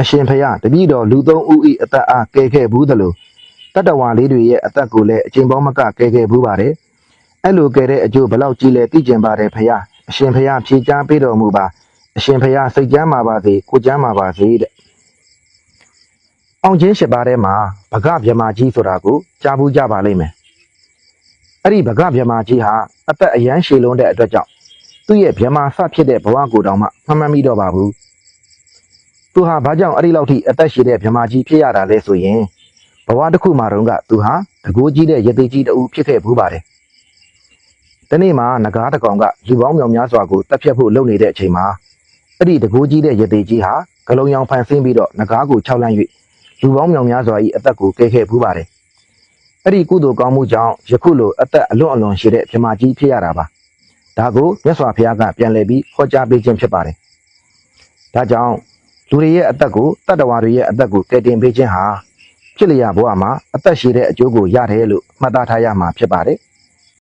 အရှင်ဖျားတပည့်တော်လူသုံးဦးဤအသက်အားကယ်ခဲ့ဘူးသလိုတတ္တဝါလေးတွေရဲ့အသက်ကိုလည်းအချိန်ပေါင်းမကကယ်ခဲ့ဘူးပါတယ်အဲ့လိုကယ်တဲ့အကျိုးဘယ်လောက်ကြီးလဲသိကျင်ပါတယ်ဖျားအရှင်ဖျားဖြေချပေးတော်မူပါအရှင်ဖျားစိတ်ကြမ်းပါပါစေကိုကြမ်းပါပါစေတဲ့အောင်ချင်းရှိပါထဲမှာဗကဗြဟ္မာကြီးဆိုတာကိုကြားဘူးကြပါလိမ့်မယ်အဲ့ဒီဗကဗြဟ္မာကြီးဟာအသက်အရန်ရှည်လွန်းတဲ့အတွက်ကြောင့်သူ့ရဲ့ဗြဟ္မာဆဖြစ်တဲ့ဘဝကိုတောင်မှမမှန်မိတော့ပါဘူး သူဟာဘာကြောင့်အဲ့ဒီလောက်ထိအသက်ရှည်တဲ့ဗြဟ္မာကြီးဖြစ်ရတာလဲဆိုရင်ဘဝတစ်ခုမှာတုန်းကသူဟာတကူကြီးတဲ့ရသေးကြီးတူဖြစ်ခဲ့ဘူးပါတယ်။ဒီနေ့မှာငကားတစ်ကောင်ကလူပေါင်းမြောင်များစွာကိုတက်ဖြတ်ဖို့လုပ်နေတဲ့အချိန်မှာအဲ့ဒီတကူကြီးတဲ့ရသေးကြီးဟာဂလုံးရောင်ဖန်ဆင်းပြီးတော့ငကားကိုခြောက်လန့်၍လူပေါင်းမြောင်များစွာ၏အသက်ကိုကယ်ခဲ့ဘူးပါတယ်။အဲ့ဒီကုသိုလ်ကောင်းမှုကြောင့်ယခုလိုအသက်အလွန်အလွန်ရှိတဲ့ဗြဟ္မာကြီးဖြစ်ရတာပါ။ဒါကိုမြတ်စွာဘုရားကပြန်လည်ပြီးဟောကြားပေးခြင်းဖြစ်ပါတယ်။ဒါကြောင့် လူတွေရဲ့အသက်ကိုတတ္တဝါတွေရဲ့အသက်ကိုကယ်တင်ပေးခြင်းဟာဖြစ်လျက်ဘဝမှာအသက်ရှည်တဲ့အကျိုးကိုရတယ်လို့မှတ်သားထားရမှာဖြစ်ပါတယ်။